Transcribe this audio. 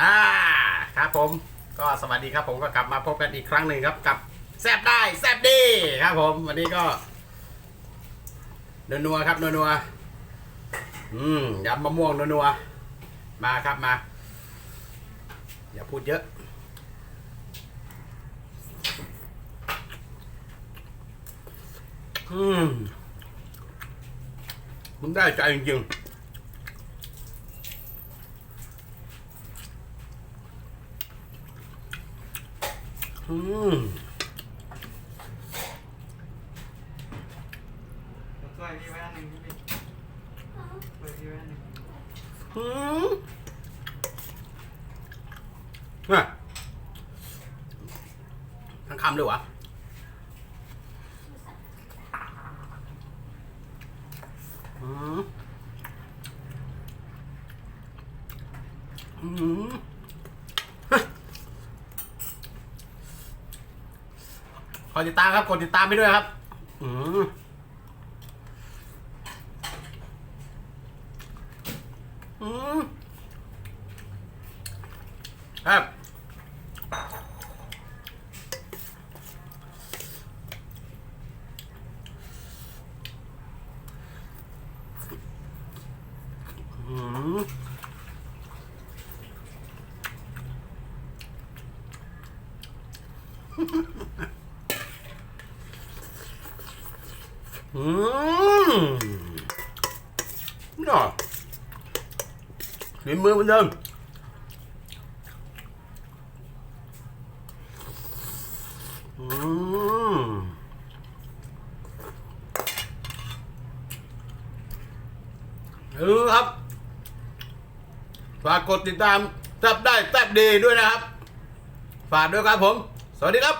อ่าครับผมก็สวัสดีครับผมก็กลับมาพบกันอีกครั้งหนึ่งครับกับแซบได้แซบดีครับผม วันนี้ก็นัวๆครับนัวๆอืมยำมะม่วงนัวๆมาครับมา อย่าพูดเยอะ อืมมันได้ใจจริงๆ ช่วยพี่แว่นหนึ่งพี่ช่วยพี่แว่นหนึ่งอืมน่ะทั้งคำเลยวะอืมอืม อติดตามครับ กดติดตามไปด้วยครับ อืมอืมครับอืม อืมน่ะฝีมือเหมือนเดิมอืมอย่าลืมครับ ฝากกดติดตามแซบได้แซบดีด้วยนะครับ ฝากด้วยครับผม สวัสดีครับ